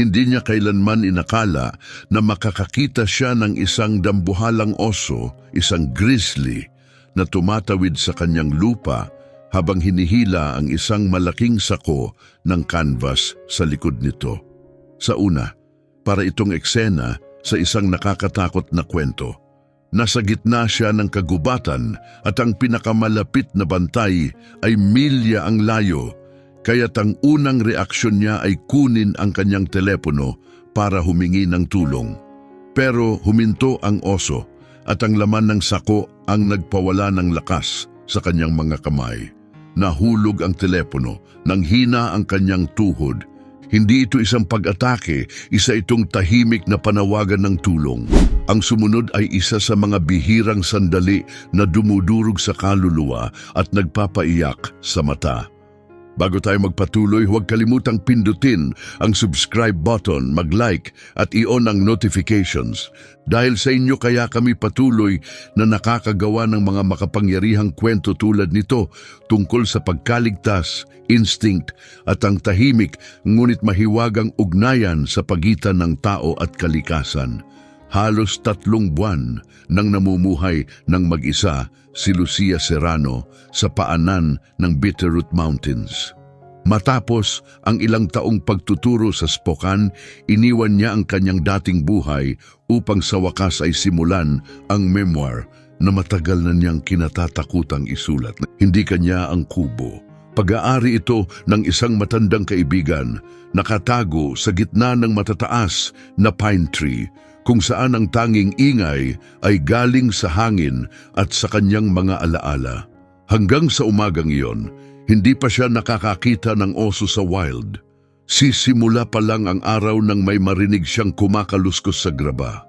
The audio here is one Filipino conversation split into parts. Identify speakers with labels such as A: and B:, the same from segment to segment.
A: Hindi niya kailanman inakala na makakakita siya ng isang dambuhalang oso, isang grizzly, na tumatawid sa kanyang lupa habang hinihila ang isang malaking sako ng canvas sa likod nito. Sa una, para itong eksena sa isang nakakatakot na kwento. Nasa gitna siya ng kagubatan at ang pinakamalapit na bantay ay milya ang layo, kaya't ang unang reaksyon niya ay kunin ang kanyang telepono para humingi ng tulong. Pero huminto ang oso at ang laman ng sako ang nagpawala ng lakas sa kanyang mga kamay. Nahulog ang telepono nang hina ang kanyang tuhod. Hindi ito isang pag-atake, isa itong tahimik na panawagan ng tulong. Ang sumunod ay isa sa mga bihirang sandali na dumudurog sa kaluluwa at nagpapaiyak sa mata. Bago tayo magpatuloy, huwag kalimutang pindutin ang subscribe button, mag-like at i-on ang notifications. Dahil sa inyo kaya kami patuloy na nakakagawa ng mga makapangyarihang kwento tulad nito tungkol sa pagkaligtas, instinct at ang tahimik ngunit mahiwagang ugnayan sa pagitan ng tao at kalikasan. Halos tatlong buwan nang namumuhay ng mag-isa si Lucia Serrano sa paanan ng Bitterroot Mountains. Matapos ang ilang taong pagtuturo sa Spokane, iniwan niya ang kanyang dating buhay upang sa wakas ay simulan ang memoir na matagal na niyang kinatatakutang isulat. Hindi kanya ang kubo. Pag-aari ito ng isang matandang kaibigan, nakatago sa gitna ng matataas na pine tree kung saan ang tanging ingay ay galing sa hangin at sa kanyang mga alaala. Hanggang sa umagang iyon, hindi pa siya nakakakita ng oso sa wild. Sisimula pa lang ang araw nang may marinig siyang kumakaluskos sa graba.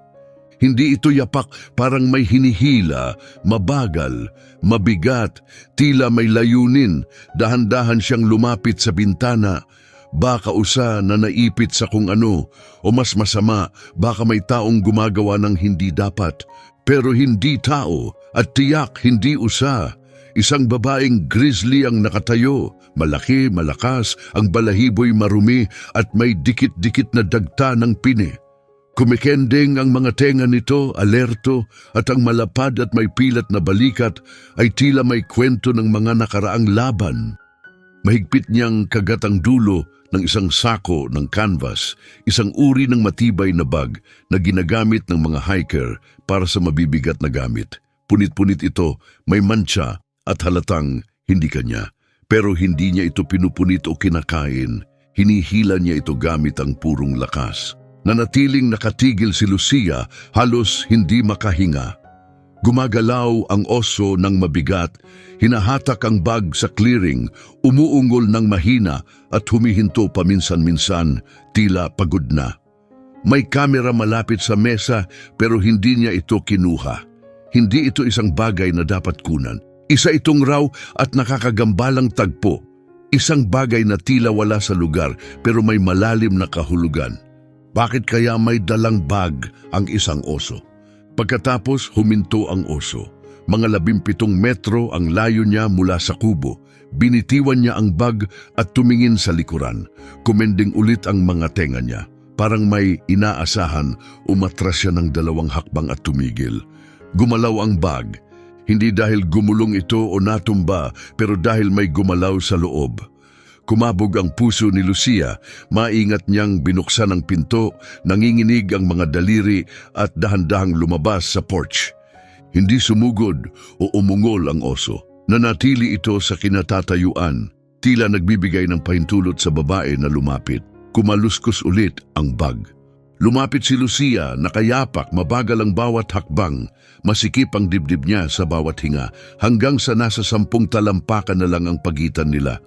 A: Hindi ito yapak parang may hinihila, mabagal, mabigat, tila may layunin, dahan-dahan siyang lumapit sa bintana, baka usa na naipit sa kung ano, o mas masama, baka may taong gumagawa ng hindi dapat. Pero hindi tao, at tiyak hindi usa. Isang babaeng grizzly ang nakatayo, malaki, malakas, ang balahibo'y marumi at may dikit-dikit na dagta ng pine. Kumikending ang mga tenga nito, alerto, at ang malapad at may pilat na balikat ay tila may kwento ng mga nakaraang laban. Mahigpit niyang kagat ang dulo ng isang sako ng canvas, isang uri ng matibay na bag na ginagamit ng mga hiker para sa mabibigat na gamit. Punit-punit ito, may mancha at halatang hindi kanya. Pero hindi niya ito pinupunit o kinakain. Hinihila niya ito gamit ang purong lakas. Nanatiling nakatigil si Lucia, halos hindi makahinga. Gumagalaw ang oso ng mabigat, hinahatak ang bag sa clearing, umuungol ng mahina at humihinto paminsan-minsan, tila pagod na. May kamera malapit sa mesa pero hindi niya ito kinuha. Hindi ito isang bagay na dapat kunan. Isa itong raw at nakakagambalang tagpo. Isang bagay na tila wala sa lugar pero may malalim na kahulugan. Bakit kaya may dalang bag ang isang oso? Pagkatapos huminto ang oso. Mga labimpitong metro ang layo niya mula sa kubo. Binitiwan niya ang bag at tumingin sa likuran. Kumending ulit ang mga tenga niya. Parang may inaasahan, umatras siya ng dalawang hakbang at tumigil. Gumalaw ang bag. Hindi dahil gumulong ito o natumba, pero dahil may gumalaw sa loob. Kumabog ang puso ni Lucia, maingat niyang binuksan ang pinto, nanginginig ang mga daliri at dahan-dahang lumabas sa porch. Hindi sumugod o umungol ang oso. Nanatili ito sa kinatatayuan, tila nagbibigay ng pahintulot sa babae na lumapit. Kumaluskos ulit ang bag. Lumapit si Lucia, nakayapak, mabagal ang bawat hakbang, masikip ang dibdib niya sa bawat hinga, hanggang sa nasa sampung talampakan na lang ang pagitan nila.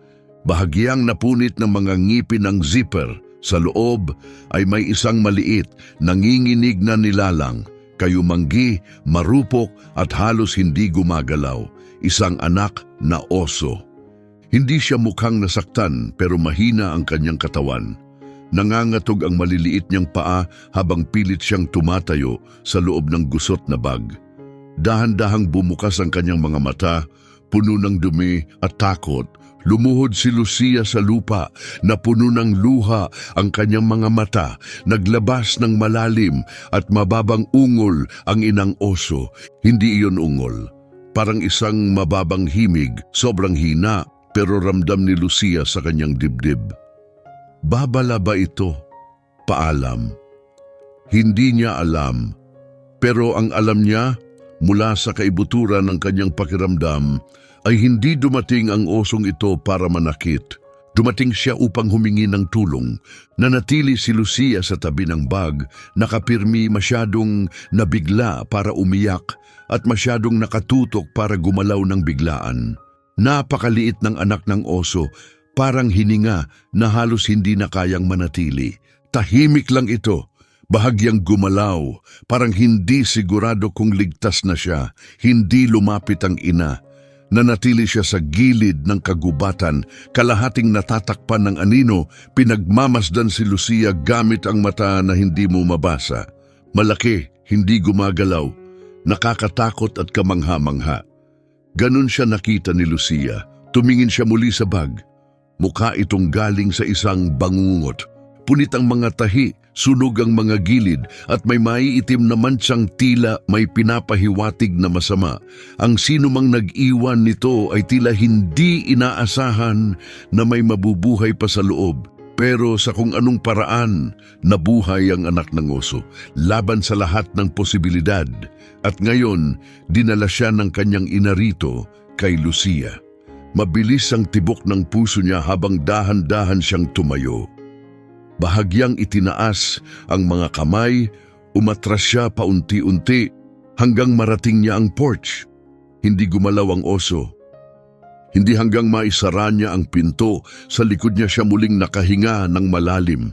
A: Bahagyang napunit ng mga ngipin ng zipper. Sa loob ay may isang maliit, nanginginig na nilalang, kayumanggi, marupok at halos hindi gumagalaw. Isang anak na oso. Hindi siya mukhang nasaktan pero mahina ang kanyang katawan. Nangangatog ang maliliit niyang paa habang pilit siyang tumatayo sa loob ng gusot na bag. Dahan-dahang bumukas ang kanyang mga mata, puno ng dumi at takot, Lumuhod si Lucia sa lupa, napuno ng luha ang kanyang mga mata, naglabas ng malalim at mababang ungol ang inang oso. Hindi iyon ungol. Parang isang mababang himig, sobrang hina, pero ramdam ni Lucia sa kanyang dibdib. Babala ba ito? Paalam. Hindi niya alam. Pero ang alam niya, mula sa kaibuturan ng kanyang pakiramdam, ay hindi dumating ang osong ito para manakit. Dumating siya upang humingi ng tulong. Nanatili si Lucia sa tabi ng bag, nakapirmi masyadong nabigla para umiyak at masyadong nakatutok para gumalaw ng biglaan. Napakaliit ng anak ng oso, parang hininga na halos hindi na kayang manatili. Tahimik lang ito, bahagyang gumalaw, parang hindi sigurado kung ligtas na siya, hindi lumapit ang ina. Nanatili siya sa gilid ng kagubatan, kalahating natatakpan ng anino, pinagmamasdan si Lucia gamit ang mata na hindi mo mabasa. Malaki, hindi gumagalaw, nakakatakot at kamangha-mangha. Ganon siya nakita ni Lucia. Tumingin siya muli sa bag. Mukha itong galing sa isang bangungot. Punit ang mga tahi, sunog ang mga gilid at may maiitim na mansang tila may pinapahiwatig na masama. Ang sino mang nag-iwan nito ay tila hindi inaasahan na may mabubuhay pa sa loob. Pero sa kung anong paraan, nabuhay ang anak ng oso, laban sa lahat ng posibilidad. At ngayon, dinala siya ng kanyang inarito kay Lucia. Mabilis ang tibok ng puso niya habang dahan-dahan siyang tumayo. Bahagyang itinaas ang mga kamay, umatras siya paunti-unti hanggang marating niya ang porch. Hindi gumalaw ang oso. Hindi hanggang maisara niya ang pinto, sa likod niya siya muling nakahinga ng malalim.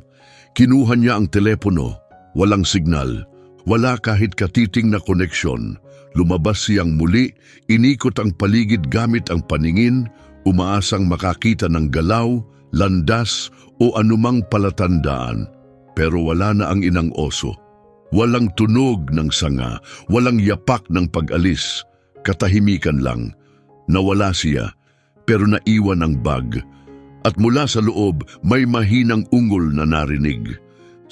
A: Kinuha niya ang telepono, walang signal, wala kahit katiting na koneksyon. Lumabas siyang muli, inikot ang paligid gamit ang paningin, umaasang makakita ng galaw, landas o anumang palatandaan. Pero wala na ang inang oso. Walang tunog ng sanga, walang yapak ng pag-alis. Katahimikan lang. Nawala siya, pero naiwan ang bag. At mula sa loob, may mahinang ungol na narinig.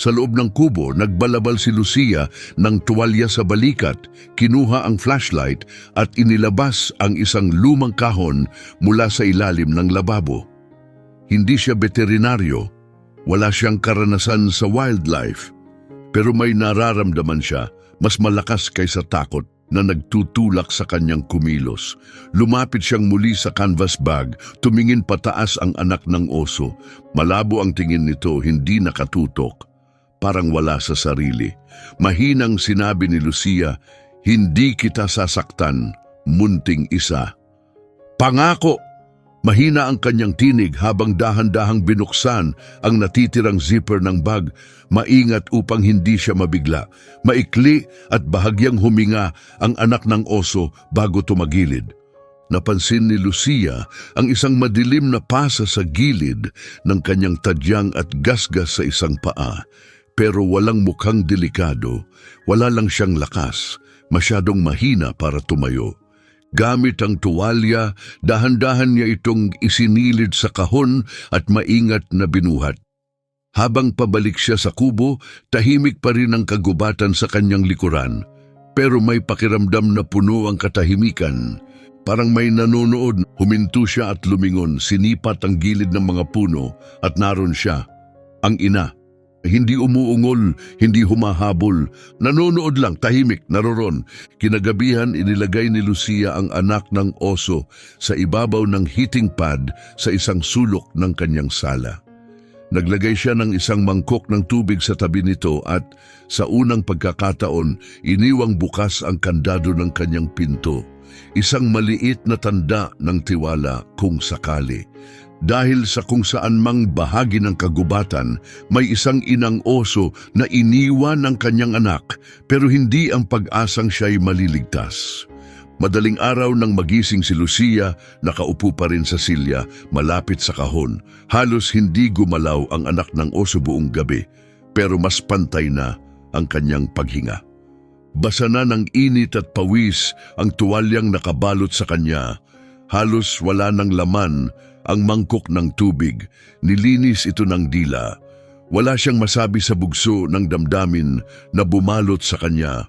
A: Sa loob ng kubo, nagbalabal si Lucia ng tuwalya sa balikat, kinuha ang flashlight at inilabas ang isang lumang kahon mula sa ilalim ng lababo. Hindi siya veterinaryo, wala siyang karanasan sa wildlife, pero may nararamdaman siya mas malakas kaysa takot na nagtutulak sa kanyang kumilos. Lumapit siyang muli sa canvas bag, tumingin pataas ang anak ng oso. Malabo ang tingin nito, hindi nakatutok. Parang wala sa sarili. Mahinang sinabi ni Lucia, hindi kita sasaktan, munting isa. Pangako! Mahina ang kanyang tinig habang dahan-dahang binuksan ang natitirang zipper ng bag, maingat upang hindi siya mabigla. Maikli at bahagyang huminga ang anak ng oso bago tumagilid. Napansin ni Lucia ang isang madilim na pasa sa gilid ng kanyang tadyang at gasgas sa isang paa. Pero walang mukhang delikado, wala lang siyang lakas, masyadong mahina para tumayo. Gamit ang tuwalya, dahan-dahan niya itong isinilid sa kahon at maingat na binuhat. Habang pabalik siya sa kubo, tahimik pa rin ang kagubatan sa kanyang likuran. Pero may pakiramdam na puno ang katahimikan. Parang may nanonood, huminto siya at lumingon, sinipat ang gilid ng mga puno at naroon siya, ang ina. Hindi umuungol, hindi humahabol. Nanonood lang, tahimik, naroron. Kinagabihan inilagay ni Lucia ang anak ng oso sa ibabaw ng heating pad sa isang sulok ng kanyang sala. Naglagay siya ng isang mangkok ng tubig sa tabi nito at sa unang pagkakataon, iniwang bukas ang kandado ng kanyang pinto. Isang maliit na tanda ng tiwala kung sakali. Dahil sa kung saan mang bahagi ng kagubatan, may isang inang oso na iniwan ng kanyang anak pero hindi ang pag-asang siya'y maliligtas. Madaling araw nang magising si Lucia, nakaupo pa rin sa silya, malapit sa kahon. Halos hindi gumalaw ang anak ng oso buong gabi, pero mas pantay na ang kanyang paghinga. Basa na ng init at pawis ang tuwalyang nakabalot sa kanya. Halos wala ng laman ang mangkok ng tubig. Nilinis ito ng dila. Wala siyang masabi sa bugso ng damdamin na bumalot sa kanya.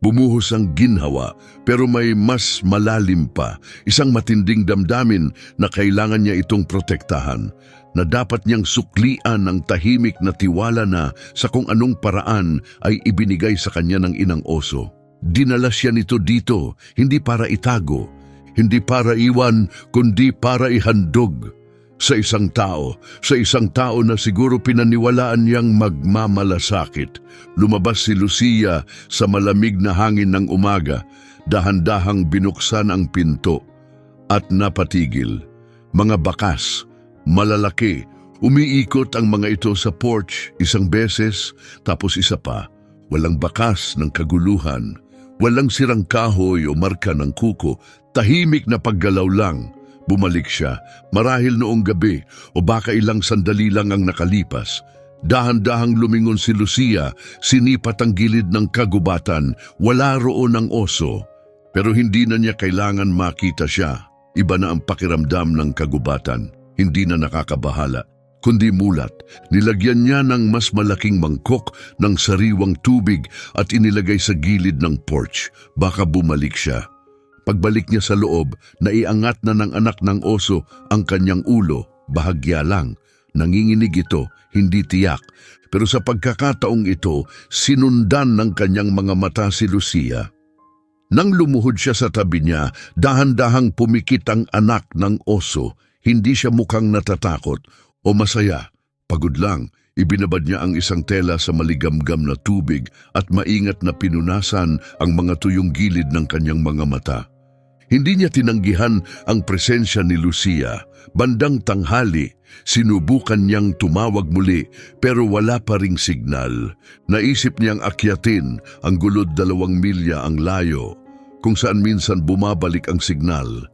A: Bumuhos ang ginhawa pero may mas malalim pa, isang matinding damdamin na kailangan niya itong protektahan, na dapat niyang suklian ang tahimik na tiwala na sa kung anong paraan ay ibinigay sa kanya ng inang oso. Dinala siya nito dito, hindi para itago, hindi para iwan, kundi para ihandog sa isang tao, sa isang tao na siguro pinaniwalaan niyang magmamalasakit. Lumabas si Lucia sa malamig na hangin ng umaga, dahan-dahang binuksan ang pinto at napatigil. Mga bakas, malalaki, umiikot ang mga ito sa porch isang beses, tapos isa pa. Walang bakas ng kaguluhan, walang sirang kahoy o marka ng kuko, tahimik na paggalaw lang. Bumalik siya, marahil noong gabi o baka ilang sandali lang ang nakalipas. Dahan-dahang lumingon si Lucia, sinipat ang gilid ng kagubatan, wala roon ang oso. Pero hindi na niya kailangan makita siya. Iba na ang pakiramdam ng kagubatan, hindi na nakakabahala, kundi mulat. Nilagyan niya ng mas malaking mangkok ng sariwang tubig at inilagay sa gilid ng porch. Baka bumalik siya. Pagbalik niya sa loob, naiangat na ng anak ng oso ang kanyang ulo, bahagya lang. Nanginginig ito, hindi tiyak. Pero sa pagkakataong ito, sinundan ng kanyang mga mata si Lucia. Nang lumuhod siya sa tabi niya, dahan-dahang pumikit ang anak ng oso. Hindi siya mukhang natatakot o masaya. Pagod lang, ibinabad niya ang isang tela sa maligamgam na tubig at maingat na pinunasan ang mga tuyong gilid ng kanyang mga mata. Hindi niya tinanggihan ang presensya ni Lucia. Bandang tanghali, sinubukan niyang tumawag muli pero wala pa ring signal. Naisip niyang akyatin ang gulod dalawang milya ang layo kung saan minsan bumabalik ang signal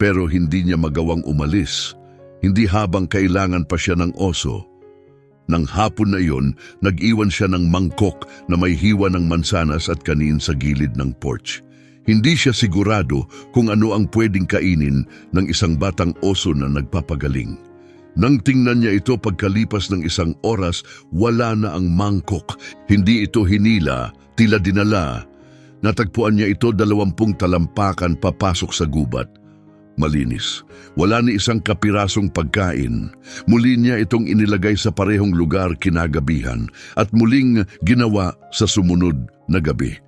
A: pero hindi niya magawang umalis. Hindi habang kailangan pa siya ng oso. Nang hapon na iyon, nag-iwan siya ng mangkok na may hiwa ng mansanas at kanin sa gilid ng porch. Hindi siya sigurado kung ano ang pwedeng kainin ng isang batang oso na nagpapagaling. Nang tingnan niya ito pagkalipas ng isang oras, wala na ang mangkok. Hindi ito hinila, tila dinala. Natagpuan niya ito dalawampung talampakan papasok sa gubat. Malinis. Wala ni isang kapirasong pagkain. Muli niya itong inilagay sa parehong lugar kinagabihan at muling ginawa sa sumunod na gabi.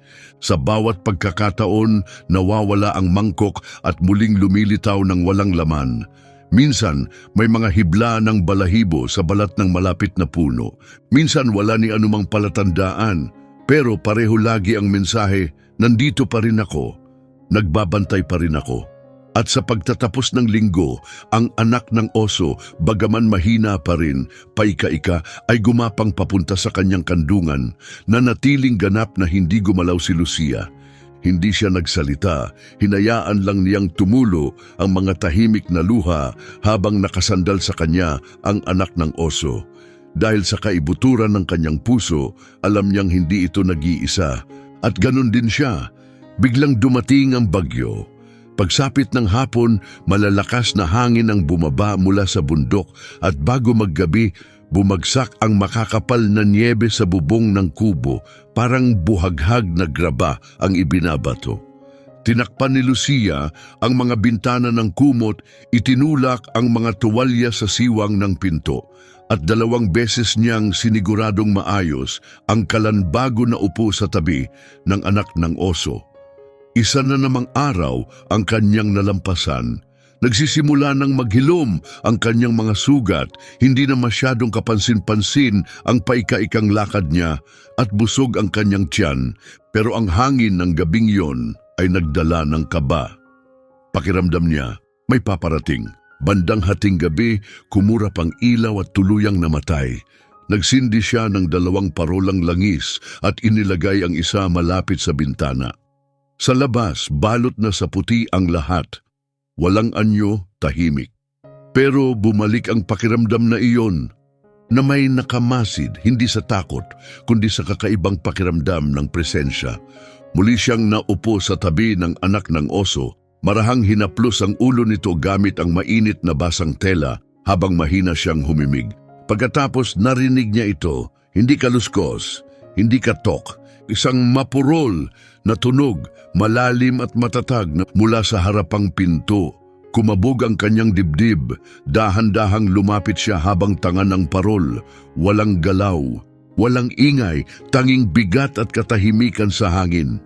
A: Sa bawat pagkakataon, nawawala ang mangkok at muling lumilitaw ng walang laman. Minsan, may mga hibla ng balahibo sa balat ng malapit na puno. Minsan wala ni anumang palatandaan, pero pareho lagi ang mensahe, nandito pa rin ako, nagbabantay pa rin ako. At sa pagtatapos ng linggo, ang anak ng oso, bagaman mahina pa rin, paika-ika ay gumapang papunta sa kanyang kandungan na natiling ganap na hindi gumalaw si Lucia. Hindi siya nagsalita, hinayaan lang niyang tumulo ang mga tahimik na luha habang nakasandal sa kanya ang anak ng oso. Dahil sa kaibuturan ng kanyang puso, alam niyang hindi ito nag-iisa. At ganun din siya. Biglang dumating ang bagyo. Pagsapit ng hapon, malalakas na hangin ang bumaba mula sa bundok at bago maggabi, bumagsak ang makakapal na niebe sa bubong ng kubo, parang buhaghag na graba ang ibinabato. Tinakpan ni Lucia ang mga bintana ng kumot, itinulak ang mga tuwalya sa siwang ng pinto, at dalawang beses niyang siniguradong maayos ang kalanbago na upo sa tabi ng anak ng oso. Isa na namang araw ang kanyang nalampasan. Nagsisimula ng maghilom ang kanyang mga sugat, hindi na masyadong kapansin-pansin ang paika-ikang lakad niya at busog ang kanyang tiyan, pero ang hangin ng gabing yon ay nagdala ng kaba. Pakiramdam niya, may paparating. Bandang hating gabi, kumura pang ilaw at tuluyang namatay. Nagsindi siya ng dalawang parolang langis at inilagay ang isa malapit sa bintana. Sa labas, balot na sa puti ang lahat. Walang anyo, tahimik. Pero bumalik ang pakiramdam na iyon, na may nakamasid hindi sa takot, kundi sa kakaibang pakiramdam ng presensya. Muli siyang naupo sa tabi ng anak ng oso, Marahang hinaplos ang ulo nito gamit ang mainit na basang tela habang mahina siyang humimig. Pagkatapos narinig niya ito, hindi kaluskos, hindi katok, isang mapurol na tunog, malalim at matatag na mula sa harapang pinto. Kumabog ang kanyang dibdib, dahan-dahang lumapit siya habang tanga ng parol, walang galaw, walang ingay, tanging bigat at katahimikan sa hangin.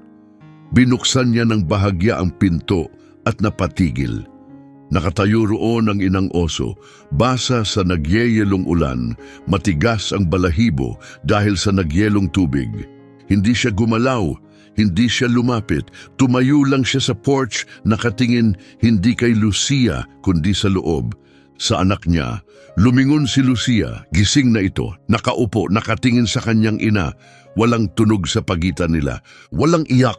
A: Binuksan niya ng bahagya ang pinto at napatigil. Nakatayo roon ang inang oso, basa sa nagyeyelong ulan, matigas ang balahibo dahil sa nagyelong tubig. Hindi siya gumalaw, hindi siya lumapit, tumayo lang siya sa porch. Nakatingin hindi kay Lucia kundi sa loob. Sa anak niya, lumingon si Lucia, gising na ito, nakaupo, nakatingin sa kanyang ina, walang tunog sa pagitan nila, walang iyak,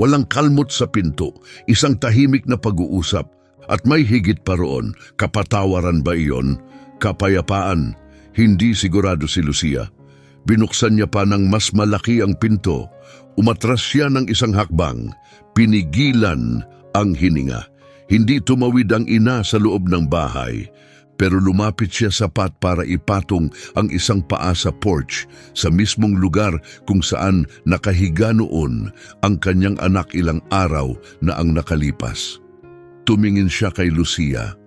A: walang kalmot sa pinto, isang tahimik na pag-uusap, at may higit pa roon, kapatawaran ba iyon? Kapayapaan, hindi sigurado si Lucia. Binuksan niya pa ng mas malaki ang pinto, umatras siya ng isang hakbang, pinigilan ang hininga. Hindi tumawid ang ina sa loob ng bahay, pero lumapit siya sapat para ipatong ang isang paa sa porch sa mismong lugar kung saan nakahiga noon ang kanyang anak ilang araw na ang nakalipas. Tumingin siya kay Lucia.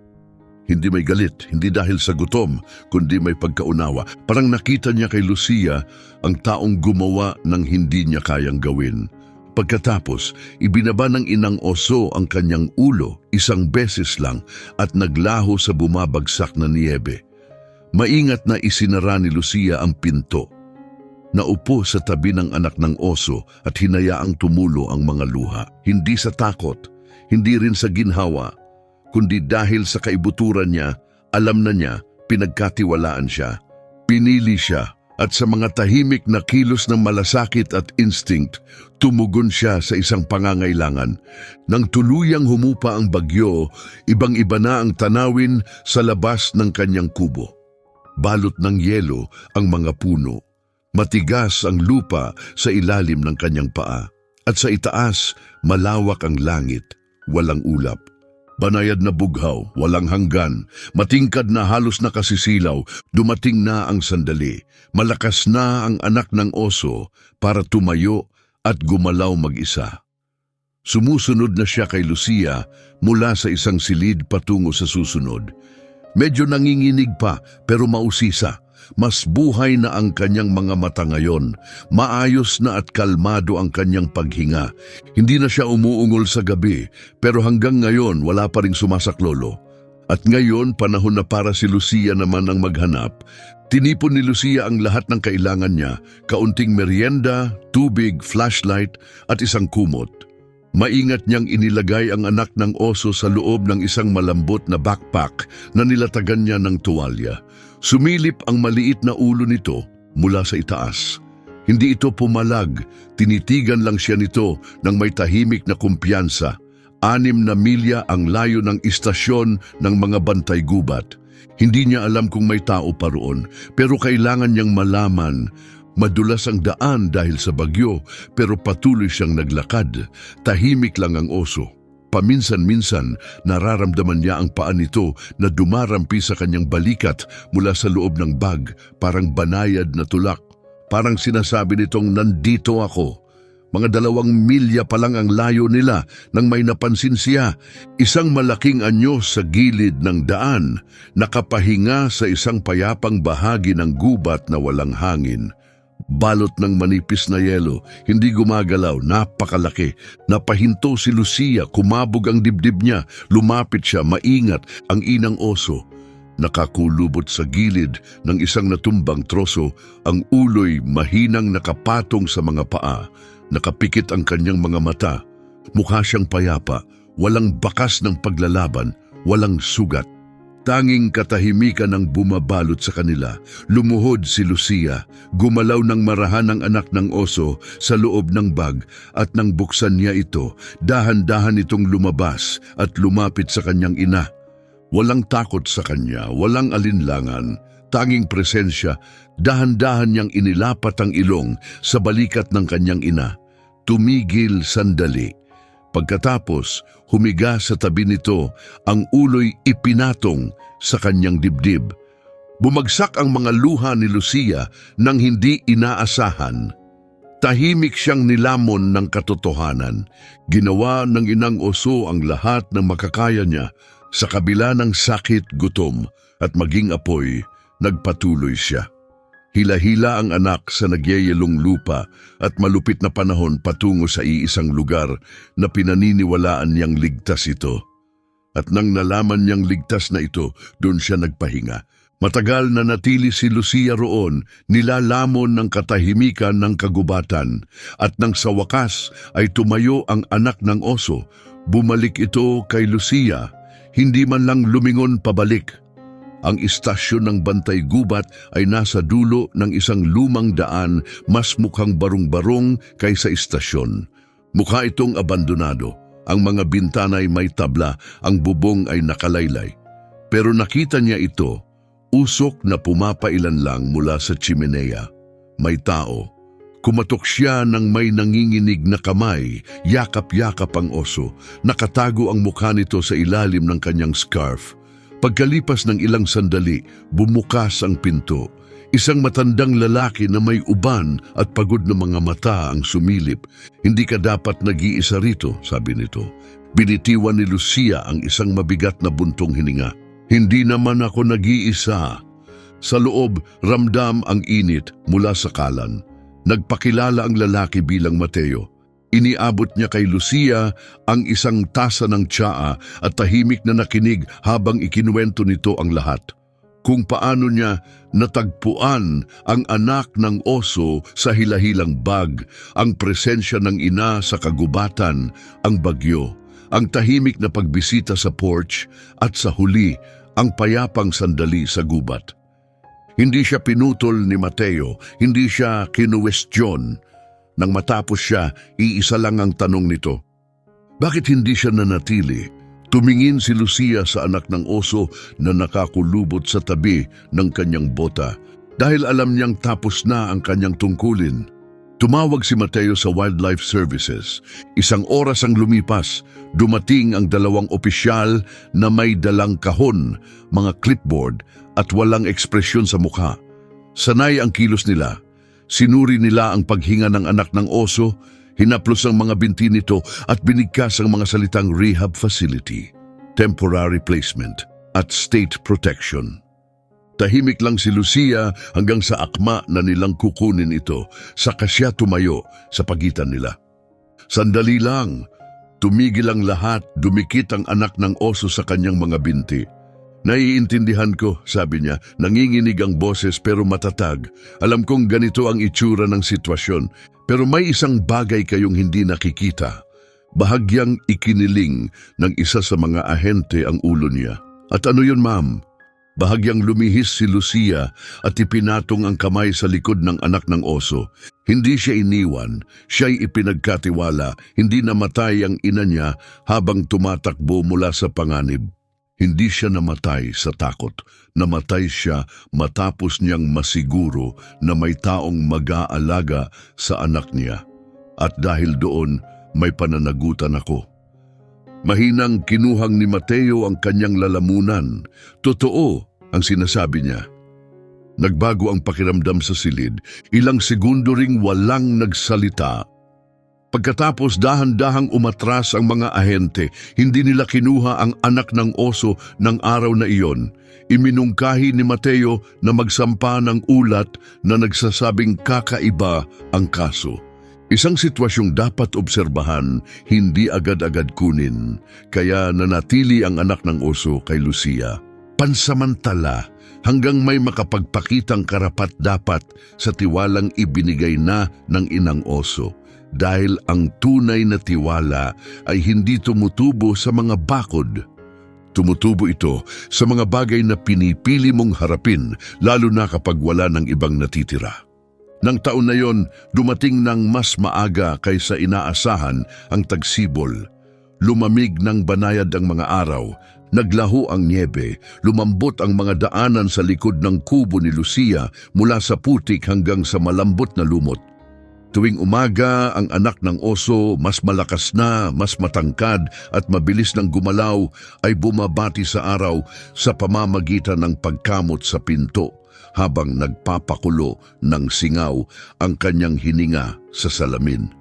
A: Hindi may galit, hindi dahil sa gutom, kundi may pagkaunawa. Parang nakita niya kay Lucia ang taong gumawa ng hindi niya kayang gawin. Pagkatapos, ibinaba ng inang oso ang kanyang ulo isang beses lang at naglaho sa bumabagsak na niebe. Maingat na isinara ni Lucia ang pinto. Naupo sa tabi ng anak ng oso at hinayaang tumulo ang mga luha. Hindi sa takot, hindi rin sa ginhawa, kundi dahil sa kaibuturan niya, alam na niya, pinagkatiwalaan siya. Pinili siya at sa mga tahimik na kilos ng malasakit at instinct, tumugon siya sa isang pangangailangan. Nang tuluyang humupa ang bagyo, ibang-iba na ang tanawin sa labas ng kanyang kubo. Balot ng yelo ang mga puno. Matigas ang lupa sa ilalim ng kanyang paa. At sa itaas, malawak ang langit, walang ulap. Banayad na bughaw, walang hanggan, matingkad na halos nakasisilaw, dumating na ang sandali. Malakas na ang anak ng oso para tumayo at gumalaw mag-isa. Sumusunod na siya kay Lucia mula sa isang silid patungo sa susunod. Medyo nanginginig pa pero mausisa. Mas buhay na ang kanyang mga mata ngayon. Maayos na at kalmado ang kanyang paghinga. Hindi na siya umuungol sa gabi, pero hanggang ngayon wala pa ring sumasaklolo. At ngayon, panahon na para si Lucia naman ang maghanap. Tinipon ni Lucia ang lahat ng kailangan niya, kaunting merienda, tubig, flashlight at isang kumot. Maingat niyang inilagay ang anak ng oso sa loob ng isang malambot na backpack na nilatagan niya ng tuwalya. Sumilip ang maliit na ulo nito mula sa itaas. Hindi ito pumalag, tinitigan lang siya nito ng may tahimik na kumpiyansa. Anim na milya ang layo ng istasyon ng mga bantay gubat. Hindi niya alam kung may tao pa roon, pero kailangan niyang malaman Madulas ang daan dahil sa bagyo pero patuloy siyang naglakad. Tahimik lang ang oso. Paminsan-minsan nararamdaman niya ang paa nito na dumarampi sa kanyang balikat mula sa loob ng bag, parang banayad na tulak. Parang sinasabi nitong nandito ako. Mga dalawang milya pa lang ang layo nila nang may napansin siya. Isang malaking anyo sa gilid ng daan, nakapahinga sa isang payapang bahagi ng gubat na walang hangin. Balot ng manipis na yelo, hindi gumagalaw, napakalaki. Napahinto si Lucia, kumabog ang dibdib niya, lumapit siya, maingat, ang inang oso. Nakakulubot sa gilid ng isang natumbang troso, ang uloy mahinang nakapatong sa mga paa. Nakapikit ang kanyang mga mata. Mukha siyang payapa, walang bakas ng paglalaban, walang sugat. Tanging katahimikan ang bumabalot sa kanila. Lumuhod si Lucia, gumalaw ng marahan ang anak ng oso sa loob ng bag at nang buksan niya ito, dahan-dahan itong lumabas at lumapit sa kanyang ina. Walang takot sa kanya, walang alinlangan, tanging presensya, dahan-dahan niyang inilapat ang ilong sa balikat ng kanyang ina. Tumigil sandali. Pagkatapos, humiga sa tabi nito, ang ulo'y ipinatong sa kanyang dibdib. Bumagsak ang mga luha ni Lucia nang hindi inaasahan. Tahimik siyang nilamon ng katotohanan. Ginawa ng inang oso ang lahat ng makakaya niya sa kabila ng sakit, gutom at maging apoy, nagpatuloy siya. Hila-hila ang anak sa nagyayelong lupa at malupit na panahon patungo sa iisang lugar na pinaniniwalaan niyang ligtas ito. At nang nalaman niyang ligtas na ito, doon siya nagpahinga. Matagal na natili si Lucia roon, nilalamon ng katahimikan ng kagubatan. At nang sa wakas ay tumayo ang anak ng oso, bumalik ito kay Lucia, hindi man lang lumingon pabalik. Ang istasyon ng Bantay Gubat ay nasa dulo ng isang lumang daan mas mukhang barong-barong kaysa istasyon. Mukha itong abandonado. Ang mga bintana ay may tabla, ang bubong ay nakalaylay. Pero nakita niya ito, usok na pumapailan lang mula sa chimenea. May tao. Kumatok siya ng may nanginginig na kamay, yakap-yakap ang oso, nakatago ang mukha nito sa ilalim ng kanyang scarf. Pagkalipas ng ilang sandali, bumukas ang pinto. Isang matandang lalaki na may uban at pagod na mga mata ang sumilip. Hindi ka dapat nag-iisa rito, sabi nito. Binitiwan ni Lucia ang isang mabigat na buntong hininga. Hindi naman ako nag-iisa. Sa loob, ramdam ang init mula sa kalan. Nagpakilala ang lalaki bilang Mateo. Iniabot niya kay Lucia ang isang tasa ng tsaa at tahimik na nakinig habang ikinuwento nito ang lahat. Kung paano niya natagpuan ang anak ng oso sa hilahilang bag, ang presensya ng ina sa kagubatan, ang bagyo, ang tahimik na pagbisita sa porch at sa huli, ang payapang sandali sa gubat. Hindi siya pinutol ni Mateo, hindi siya kinuwestiyon. Nang matapos siya, iisa lang ang tanong nito. Bakit hindi siya nanatili? Tumingin si Lucia sa anak ng oso na nakakulubot sa tabi ng kanyang bota dahil alam niyang tapos na ang kanyang tungkulin. Tumawag si Mateo sa Wildlife Services. Isang oras ang lumipas, dumating ang dalawang opisyal na may dalang kahon, mga clipboard at walang ekspresyon sa mukha. Sanay ang kilos nila. Sinuri nila ang paghinga ng anak ng oso, hinaplos ang mga binti nito at binigkas ang mga salitang rehab facility, temporary placement at state protection. Tahimik lang si Lucia hanggang sa akma na nilang kukunin ito, saka siya tumayo sa pagitan nila. Sandali lang, tumigil ang lahat, dumikit ang anak ng oso sa kanyang mga binti. Naiintindihan ko, sabi niya, nanginginig ang boses pero matatag. Alam kong ganito ang itsura ng sitwasyon, pero may isang bagay kayong hindi nakikita. Bahagyang ikiniling ng isa sa mga ahente ang ulo niya. At ano yun, ma'am? Bahagyang lumihis si Lucia at ipinatong ang kamay sa likod ng anak ng oso. Hindi siya iniwan, siya'y ipinagkatiwala, hindi namatay ang ina niya habang tumatakbo mula sa panganib. Hindi siya namatay sa takot. Namatay siya matapos niyang masiguro na may taong mag-aalaga sa anak niya. At dahil doon, may pananagutan ako. Mahinang kinuhang ni Mateo ang kanyang lalamunan. Totoo ang sinasabi niya. Nagbago ang pakiramdam sa silid. Ilang segundo ring walang nagsalita Pagkatapos dahan-dahang umatras ang mga ahente, hindi nila kinuha ang anak ng oso ng araw na iyon. Iminungkahi ni Mateo na magsampa ng ulat na nagsasabing kakaiba ang kaso. Isang sitwasyong dapat obserbahan, hindi agad-agad kunin, kaya nanatili ang anak ng oso kay Lucia. Pansamantala, hanggang may makapagpakitang karapat dapat sa tiwalang ibinigay na ng inang oso dahil ang tunay na tiwala ay hindi tumutubo sa mga bakod. Tumutubo ito sa mga bagay na pinipili mong harapin lalo na kapag wala ng ibang natitira. Nang taon na yon, dumating ng mas maaga kaysa inaasahan ang tagsibol. Lumamig ng banayad ang mga araw, naglaho ang niebe, lumambot ang mga daanan sa likod ng kubo ni Lucia mula sa putik hanggang sa malambot na lumot. Tuwing umaga, ang anak ng oso, mas malakas na, mas matangkad at mabilis ng gumalaw, ay bumabati sa araw sa pamamagitan ng pagkamot sa pinto habang nagpapakulo ng singaw ang kanyang hininga sa salamin.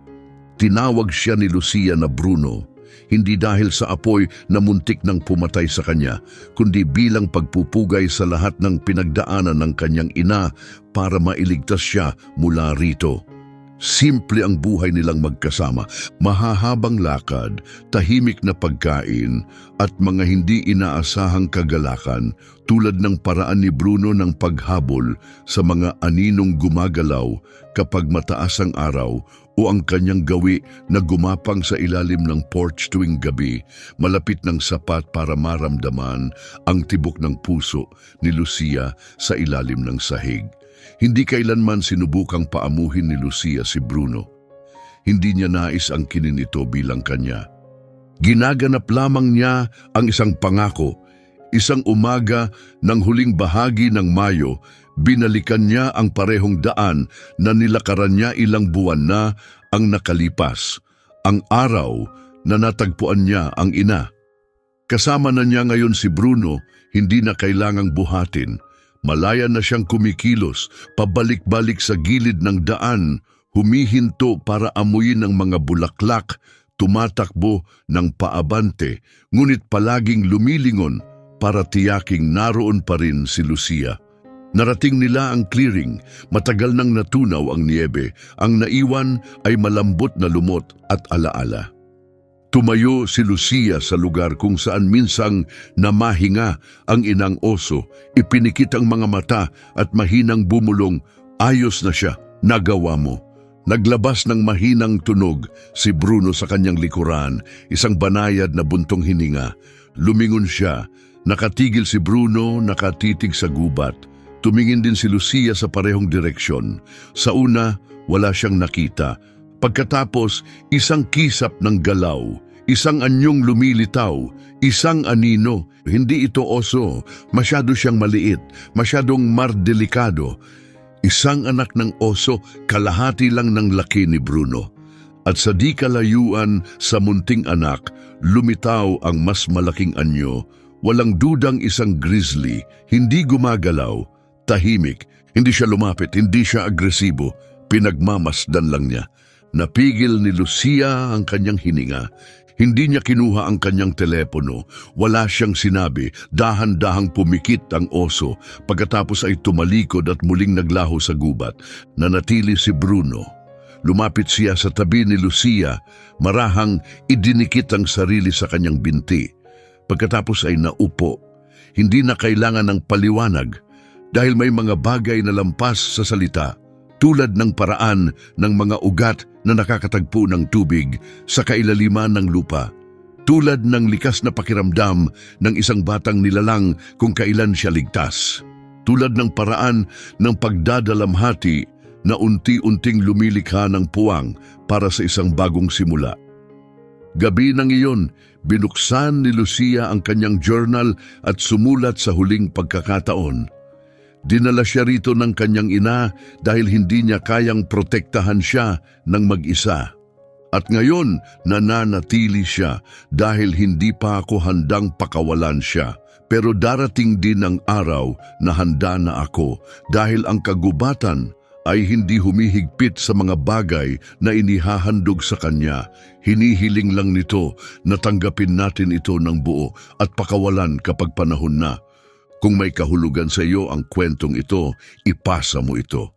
A: Tinawag siya ni Lucia na Bruno, hindi dahil sa apoy na muntik ng pumatay sa kanya, kundi bilang pagpupugay sa lahat ng pinagdaanan ng kanyang ina para mailigtas siya mula rito. Simple ang buhay nilang magkasama, mahahabang lakad, tahimik na pagkain, at mga hindi inaasahang kagalakan tulad ng paraan ni Bruno ng paghabol sa mga aninong gumagalaw kapag mataas ang araw o ang kanyang gawi na gumapang sa ilalim ng porch tuwing gabi, malapit ng sapat para maramdaman ang tibok ng puso ni Lucia sa ilalim ng sahig. Hindi kailanman sinubukang paamuhin ni Lucia si Bruno. Hindi niya nais ang kinin ito bilang kanya. Ginaganap lamang niya ang isang pangako. Isang umaga ng huling bahagi ng Mayo, binalikan niya ang parehong daan na nilakaran niya ilang buwan na ang nakalipas. Ang araw na natagpuan niya ang ina. Kasama na niya ngayon si Bruno, hindi na kailangang buhatin. Malaya na siyang kumikilos, pabalik-balik sa gilid ng daan, humihinto para amuyin ng mga bulaklak, tumatakbo ng paabante, ngunit palaging lumilingon para tiyaking naroon pa rin si Lucia. Narating nila ang clearing, matagal nang natunaw ang niebe, ang naiwan ay malambot na lumot at alaala. Tumayo si Lucia sa lugar kung saan minsang namahinga ang inang oso, ipinikit ang mga mata at mahinang bumulong, ayos na siya, nagawa mo. Naglabas ng mahinang tunog si Bruno sa kanyang likuran, isang banayad na buntong hininga. Lumingon siya, nakatigil si Bruno, nakatitig sa gubat. Tumingin din si Lucia sa parehong direksyon. Sa una, wala siyang nakita. Pagkatapos, isang kisap ng galaw, isang anyong lumilitaw, isang anino. Hindi ito oso, masyado siyang maliit, masyadong mardelikado. Isang anak ng oso, kalahati lang ng laki ni Bruno. At sa di kalayuan sa munting anak, lumitaw ang mas malaking anyo. Walang dudang isang grizzly, hindi gumagalaw, tahimik. Hindi siya lumapit, hindi siya agresibo, pinagmamasdan lang niya. Napigil ni Lucia ang kanyang hininga. Hindi niya kinuha ang kanyang telepono. Wala siyang sinabi. Dahan-dahang pumikit ang oso. Pagkatapos ay tumalikod at muling naglaho sa gubat. Nanatili si Bruno. Lumapit siya sa tabi ni Lucia. Marahang idinikit ang sarili sa kanyang binti. Pagkatapos ay naupo. Hindi na kailangan ng paliwanag dahil may mga bagay na lampas sa salita tulad ng paraan ng mga ugat na nakakatagpo ng tubig sa kailaliman ng lupa. Tulad ng likas na pakiramdam ng isang batang nilalang kung kailan siya ligtas. Tulad ng paraan ng pagdadalamhati na unti-unting lumilikha ng puwang para sa isang bagong simula. Gabi ng iyon, binuksan ni Lucia ang kanyang journal at sumulat sa huling pagkakataon. Dinala siya rito ng kanyang ina dahil hindi niya kayang protektahan siya ng mag-isa. At ngayon, nananatili siya dahil hindi pa ako handang pakawalan siya. Pero darating din ang araw na handa na ako dahil ang kagubatan ay hindi humihigpit sa mga bagay na inihahandog sa kanya. Hinihiling lang nito na tanggapin natin ito ng buo at pakawalan kapag panahon na. Kung may kahulugan sa iyo ang kwentong ito, ipasa mo ito.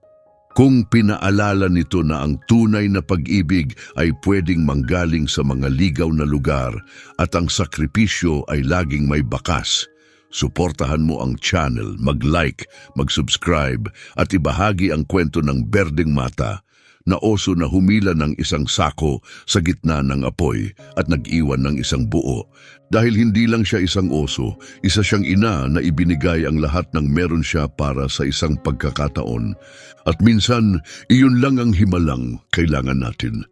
A: Kung pinaalala nito na ang tunay na pag-ibig ay pwedeng manggaling sa mga ligaw na lugar at ang sakripisyo ay laging may bakas, suportahan mo ang channel, mag-like, mag-subscribe at ibahagi ang kwento ng Berdeng Mata na oso na humila ng isang sako sa gitna ng apoy at nag-iwan ng isang buo. Dahil hindi lang siya isang oso, isa siyang ina na ibinigay ang lahat ng meron siya para sa isang pagkakataon. At minsan, iyon lang ang himalang kailangan natin.